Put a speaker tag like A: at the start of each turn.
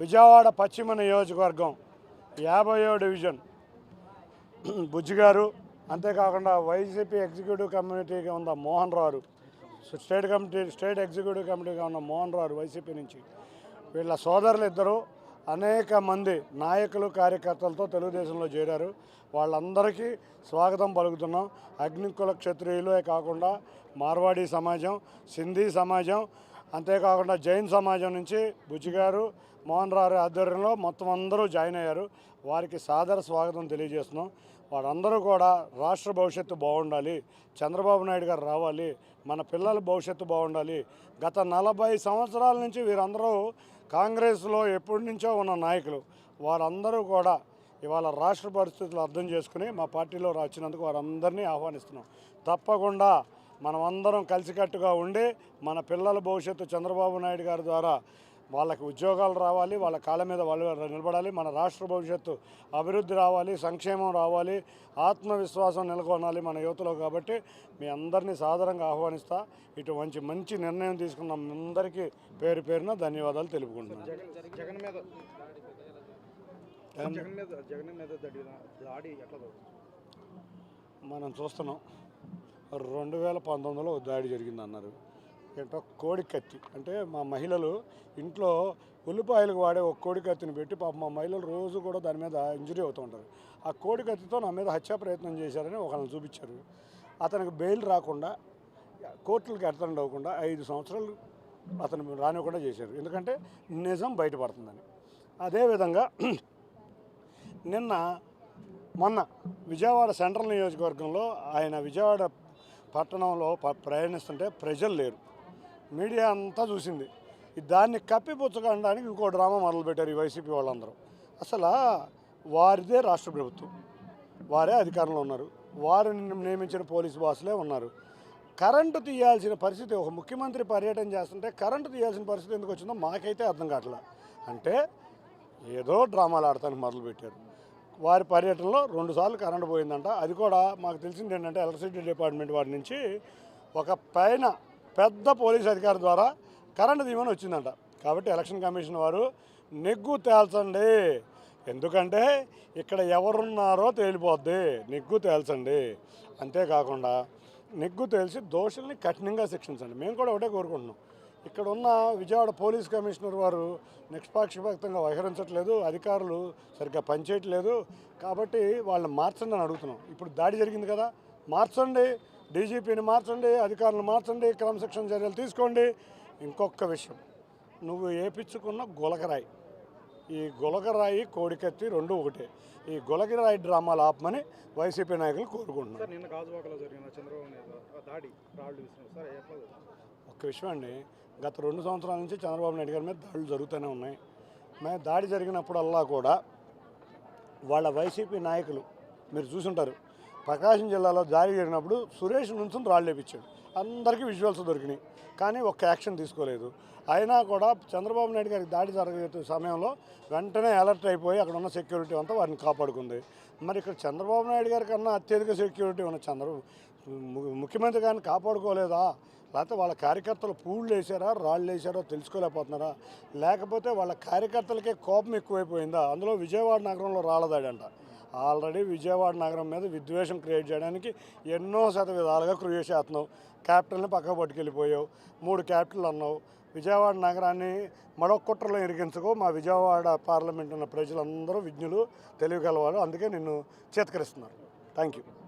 A: విజయవాడ పశ్చిమ నియోజకవర్గం యాభయో డివిజన్. బుజ్జి గారు అంతేకాకుండా వైసీపీ ఎగ్జిక్యూటివ్ కమిటీగా ఉన్న Mohan Rao state committee state executive కమిటీగా ఉన్న మోహన్ రావు వైసీపీ నుంచి. వీళ్ళ సోదరులు ఇద్దరు అనేక మంది నాయకులు కార్యకర్తలతో తెలుగుదేశంలో చేరారు. వాళ్ళందరికీ స్వాగతం పలుకుతున్నాం. అగ్నికుల క్షత్రియులే కాకుండా మార్వాడీ సమాజం సింధీ సమాజం అంతేకాకుండా జైన్ సమాజం నుంచి బుజ్జిగారు మోహన్ రావు ఆధ్వర్యంలో మొత్తం అందరూ జాయిన్ అయ్యారు. వారికి సాదర స్వాగతం తెలియజేస్తున్నాం. వారందరూ కూడా రాష్ట్ర భవిష్యత్తు బాగుండాలి చంద్రబాబు నాయుడు గారు రావాలి మన పిల్లల భవిష్యత్తు బాగుండాలి. గత నలభై సంవత్సరాల నుంచి వీరందరూ కాంగ్రెస్లో ఎప్పటి నుంచో ఉన్న నాయకులు. వారందరూ కూడా ఇవాళ రాష్ట్ర పరిస్థితులు అర్థం చేసుకుని మా పార్టీలో వచ్చినందుకు వారందరినీ ఆహ్వానిస్తున్నాం. తప్పకుండా మనమందరం కలిసికట్టుగా ఉండి మన పిల్లల భవిష్యత్తు చంద్రబాబు నాయుడు గారి ద్వారా వాళ్ళకి ఉద్యోగాలు రావాలి వాళ్ళ కాళ్ళ మీద వాళ్ళు నిలబడాలి మన రాష్ట్ర భవిష్యత్తు అభివృద్ధి రావాలి సంక్షేమం రావాలి ఆత్మవిశ్వాసం నెలకొనాలి మన యువతలో కాబట్టి మీ అందరినీ సాదరంగా ఆహ్వానిస్తా. ఇటు మంచి మంచి నిర్ణయం తీసుకున్న. అందరికీ పేరు పేరున ధన్యవాదాలు తెలుపుకుంటున్నాను.
B: జగన్ జగన్ మీద జగన్ మీద జగన్ మీద జరిగిన దాడి ఎట్లా చూడొచ్చు?
A: మనం చూస్తున్నాం. రెండు వేల పంతొమ్మిదిలో దాడి జరిగింది అన్నారు ఏంటో కోడి కత్తి అంటే మా మహిళలు ఇంట్లో ఉల్లిపాయలకు వాడే ఒక కోడి కత్తిని పెట్టి పాప మా మహిళలు రోజు కూడా దాని మీద ఇంజరీ అవుతూ ఉంటారు. ఆ కోడి కత్తితో నా మీద హత్యా ప్రయత్నం చేశారని ఒకళ్ళని చూపించారు. అతనికి బెయిల్ రాకుండా కోర్టులకు అర్థం అవ్వకుండా ఐదు సంవత్సరాలు అతను రానివ్వకుండా చేశారు. ఎందుకంటే నిజం బయటపడుతుందని. అదేవిధంగా నిన్న మొన్న విజయవాడ సెంట్రల్ నియోజకవర్గంలో ఆయన విజయవాడ పట్టణంలో ప్రయాణిస్తుంటే ప్రజలు లేరు. మీడియా అంతా చూసింది. దాన్ని కప్పిపుచ్చడానికి ఇంకో డ్రామా మొదలుపెట్టారు ఈ వైసీపీ వాళ్ళందరూ. అసలు వారిదే రాష్ట్ర ప్రభుత్వం. వారే అధికారంలో ఉన్నారు. వారు నియమించిన పోలీసు బాసులే ఉన్నారు. కరెంటు తీయాల్సిన పరిస్థితి ఒక ముఖ్యమంత్రి పర్యటన చేస్తుంటే కరెంటు తీయాల్సిన పరిస్థితి ఎందుకు వచ్చిందో మాకైతే అర్థం కావట్లా. అంటే ఏదో డ్రామాలు ఆడటానికి మొదలుపెట్టారు. వారి పర్యటనలో రెండుసార్లు కరెంటు పోయిందంట. అది కూడా మాకు తెలిసింది ఏంటంటే ఎలక్ట్రిసిటీ డిపార్ట్మెంట్ వారి నుంచి ఒక పైన పెద్ద పోలీస్ అధికారి ద్వారా కరెంటు తీయమని వచ్చిందంట. కాబట్టి ఎలక్షన్ కమిషన్ వారు నెగ్గు తేల్చండి. ఎందుకంటే ఇక్కడ ఎవరున్నారో తేలిపోద్ది. నెగ్గు తేల్చండి. అంతేకాకుండా నెగ్గు తేల్చి దోషుల్ని కఠినంగా శిక్షించండి. మేము కూడా ఒకటే కోరుకుంటున్నాం. ఇక్కడ ఉన్న విజయవాడ పోలీస్ కమిషనర్ వారు నిష్పాక్షపాతంగా వ్యవహరించట్లేదు అధికారులు సరిగ్గా పనిచేయట్లేదు. కాబట్టి వాళ్ళని మార్చండి అని అడుగుతున్నాం. ఇప్పుడు దాడి జరిగింది కదా. మార్చండి. డీజీపీని మార్చండి అధికారులను మార్చండి క్రమశిక్షణ చర్యలు తీసుకోండి. ఇంకొక విషయం నువ్వు ఏపించుకున్న గులకరాయి ఈ గులకరాయి కోడికత్తి రెండు ఒకటే. ఈ గులకరాయి డ్రామాలు ఆపమని వైసీపీ నాయకులు కోరుకుంటున్నారు? ఒక్క విషయం అండి గత రెండు సంవత్సరాల నుంచి చంద్రబాబు నాయుడు గారి మీద దాడులు జరుగుతూనే ఉన్నాయి. మే దాడి జరిగినప్పుడల్లా కూడా వాళ్ళ వైసీపీ నాయకులు మీరు చూసుంటారు ప్రకాశం జిల్లాలో జారీ జరిగినప్పుడు సురేష్ నుంచి రాళ్ళు లేపించాడు. అందరికీ విజువల్స్ దొరికినాయి. కానీ ఒక్క యాక్షన్ తీసుకోలేదు. అయినా కూడా చంద్రబాబు నాయుడు గారికి దాడి జరిగే సమయంలో వెంటనే అలర్ట్ అయిపోయి అక్కడ ఉన్న సెక్యూరిటీ అంతా వారిని కాపాడుకుంది. మరి ఇక్కడ చంద్రబాబు నాయుడు గారి కన్నా అత్యధిక సెక్యూరిటీ ఉన్న చంద్ర ము- ముఖ్యమంత్రి గారిని కాపాడుకోలేదా? లేకపోతే వాళ్ళ కార్యకర్తలు పూళ్ళు వేసారా రాళ్ళు వేసారో తెలుసుకోలేకపోతున్నారా? లేకపోతే వాళ్ళ కార్యకర్తలకే కోపం ఎక్కువైపోయిందా? అందులో విజయవాడ నగరంలో రాళ్ళదాడంట ఆల్రెడీ విజయవాడ నగరం మీద విద్వేషం క్రియేట్ చేయడానికి ఎన్నో శత విధాలుగా కృషి చేస్తున్నావు. క్యాపిటల్ని పక్కకు పట్టుకెళ్ళిపోయావు. మూడు క్యాపిటల్ అన్నావు. విజయవాడ నగరాన్ని మరొక కుట్రలో ఇరిగించుకో మా విజయవాడ పార్లమెంట్ ఉన్న ప్రజలందరూ విజ్ఞులు తెలియగలవారు అందుకే నిన్ను చేతకరిస్తున్నారు. Thank you